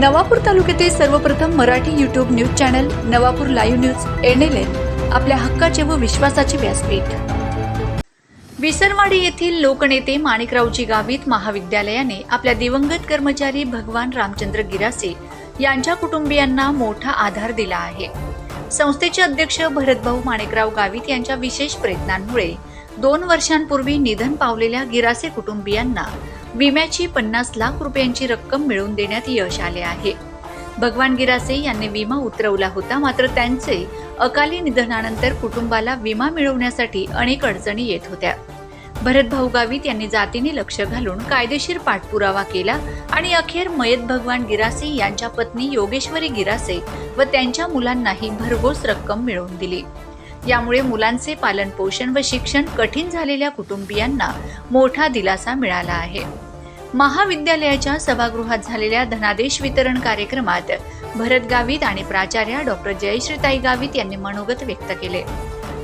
नवापूर तालुक्यातील सर्वप्रथम Marathi YouTube news channel Navapur live news NLN आपल्या हक्काचे व विश्वासाचे व्यासपीठ. विसरवाडी येथील लोकनेते माणिकरावजी गावित महाविद्यालयाने आपल्या दिवंगत कर्मचारी भगवान रामचंद्र गिरासे यांच्या कुटुंबियांना मोठा आधार दिला आहे. संस्थेचे अध्यक्ष भरतभाऊ माणिकराव गावित यांच्या विशेष प्रयत्नांमुळे दोन वर्षांपूर्वी निधन पावलेल्या गिरासे कुटुंबियांना विम्याची पन्नास लाख रुपयांची रक्कम मिळवून देण्यात यश आले आहे. भगवान गिरासे यांनी विमा उतरवला होता मात्र त्यांचे अकाली निधनानंतर कुटुंबाला विमा मिळवण्यासाठी अनेक अडचणी येत होत्या. भरतभाऊ गावित यांनी जातीने लक्ष घालून कायदेशीर पाठपुरावा केला आणि अखेर मयत भगवान गिरासे यांच्या पत्नी योगेश्वरी गिरासे व त्यांच्या मुलांनाही भरघोस रक्कम मिळवून दिली. यामुळे मुलांचे पालन पोषण व शिक्षण कठीण झालेल्या कुटुंबियांना मोठा दिलासा मिळाला आहे. महाविद्यालयाच्या सभागृहात झालेल्या धनादेश वितरण कार्यक्रमात भरत गावित आणि प्राचार्या डॉक्टर जयश्रीताई गावित यांनी मनोगत व्यक्त केले.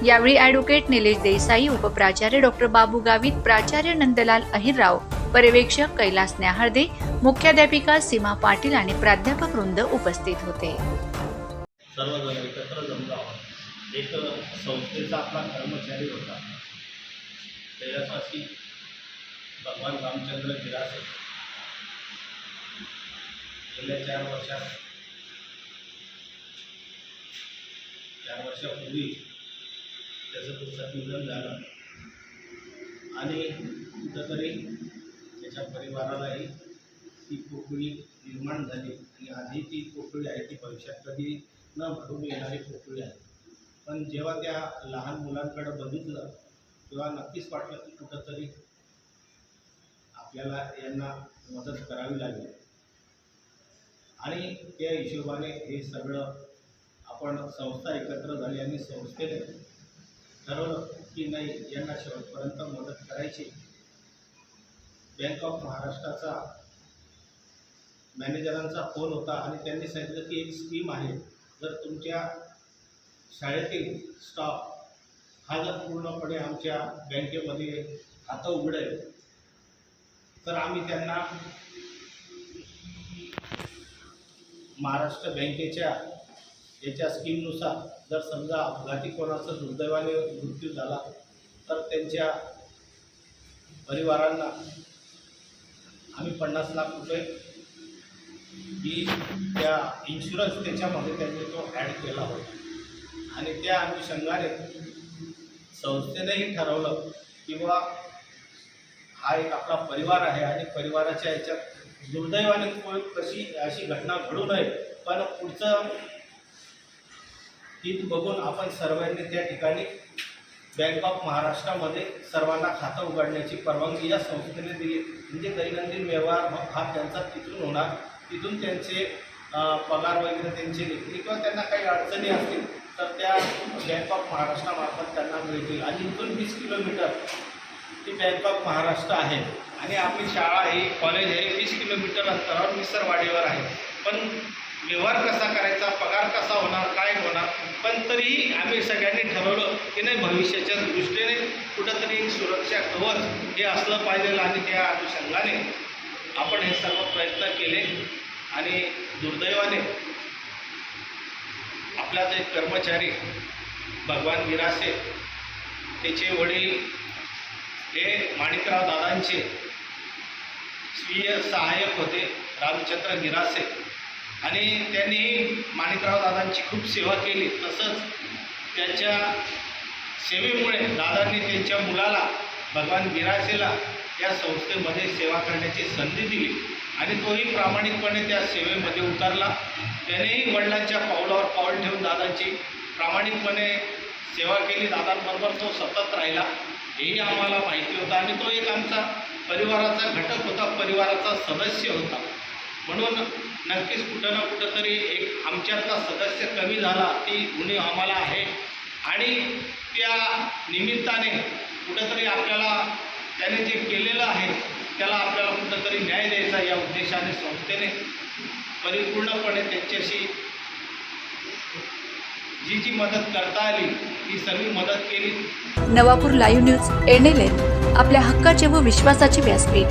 यावेळी ॲडव्होकेट निलेश देसाई उपप्राचार्य डॉक्टर बाबू गावित प्राचार्य नंदलाल अहिरराव पर्यवेक्षक कैलास न्याहाळदे मुख्याध्यापिका सीमा पाटील आणि प्राध्यापक वृंद उपस्थित होते. एक संस्थेचा आपला कर्मचारी होता. कैलासाशी भगवान रामचंद्र गिरासे गेल्या चार वर्षात चार वर्षापूर्वी त्याचं पुस्तक निधन झालं. आणि कुठंतरी त्याच्या परिवारालाही ती पोकळी निर्माण झाली. आणि आधी ती पोकळी आहे ती भविष्यात कधी न भरून येणारी पोकळी आहे. पण जेव्हा त्या लहान मुलांकडे बघितलं तेव्हा नक्कीच वाटलं की कुठंतरी आपल्याला यांना मदत करावी लागेल. आणि त्या हिशोबाने हे सगळं आपण संस्था एकत्र झाली आणि संस्थेने ठरवलं की नाही यांना शेवटपर्यंत मदत करायची. बँक ऑफ महाराष्ट्राचा मॅनेजरांचा फोन होता आणि त्यांनी सांगितलं की एक स्कीम आहे. जर तुमच्या शाळेतील स्टाफ हा जर पूर्णपणे आमच्या बँकेमध्ये खातं उघडेल तर आम्ही त्यांना महाराष्ट्र बँकेच्या याच्या स्कीमनुसार जर समजा अपघाती कोणाचा दुर्दैवाने मृत्यू झाला तर त्यांच्या परिवारांना आम्ही पन्नास लाख रुपये ही त्या इन्शुरन्स त्याच्यामध्ये त्यांनी तो ॲड केला होता. आणि त्या अनुषंगाने संस्थेनेही ठरवलं किंवा हा एक आपला परिवार आहे आणि परिवाराच्या याच्यात दुर्दैवाने कोण कशी अशी घटना घडू नये पण पुढचं हित बघून आपण सर्वांनी त्या ठिकाणी बँक ऑफ महाराष्ट्रामध्ये सर्वांना खातं उघडण्याची परवानगी या संस्थेने दिली. म्हणजे दैनंदिन व्यवहार हा त्यांचा तिथून होणार. तिथून त्यांचे पगार वगैरे त्यांचे निघतील किंवा त्यांना काही अडचणी असतील तर त्या बँक ऑफ महाराष्ट्रामार्फत त्यांना मिळतील. आणि इथून वीस किलोमीटर ती बँक ऑफ महाराष्ट्र आहे. आणि आपली शाळा ही कॉलेज हे वीस किलोमीटर अंतरावर मिसरवाडीवर आहे. पण व्यवहार कसा करायचा पगार कसा होणार काय होणार पण तरीही आम्ही सगळ्यांनी ठरवलं की नाही भविष्याच्या दृष्टीने कुठंतरी एक सुरक्षा कवच हे असलं पाहिजे आणि त्या अनुषंगाने आपण हे सर्व प्रयत्न केले. आणि दुर्दैवाने आपलाच एक कर्मचारी भगवान विरासे त्याचे वडील हे माणिकराव दादांचे स्वीय सहाय्यक होते रामचंद्र गिरासे आणि त्यांनी माणिकराव दादांची खूप सेवा केली. तसंच त्यांच्या सेवेमुळे दादांनी त्यांच्या मुलाला भगवान गिरासेला या संस्थेमध्ये सेवा करण्याची संधी दिली. आणि तोही प्रामाणिकपणे त्या सेवेमध्ये उतरला. त्यानेही वडिलांच्या पावलावर पाऊल ठेवून दादांची प्रामाणिकपणे सेवा केली. दादांबरोबर तो सतत राहिला. हेही आम्हाला माहिती होतं. आणि तो एक आमचा परिवाराचा घटक होता. परिवाराचा सदस्य होता. म्हणून नक्कीच कुठं ना कुठंतरी एक आमच्यातला सदस्य कमी झाला. ती उणीव आम्हाला आहे. आणि त्या निमित्ताने कुठंतरी आपल्याला त्याने जे केलेलं आहे त्याला आपल्याला कुठंतरी न्याय द्यायचा या उद्देशाने संस्थेने परिपूर्णपणे त्यांच्याशी जी जी मदत करता आली ती सगळी मदत केली. नवापूर लाईव्ह न्यूज एनएलएन आपल्या हक्काचे व विश्वासाचे व्यासपीठ.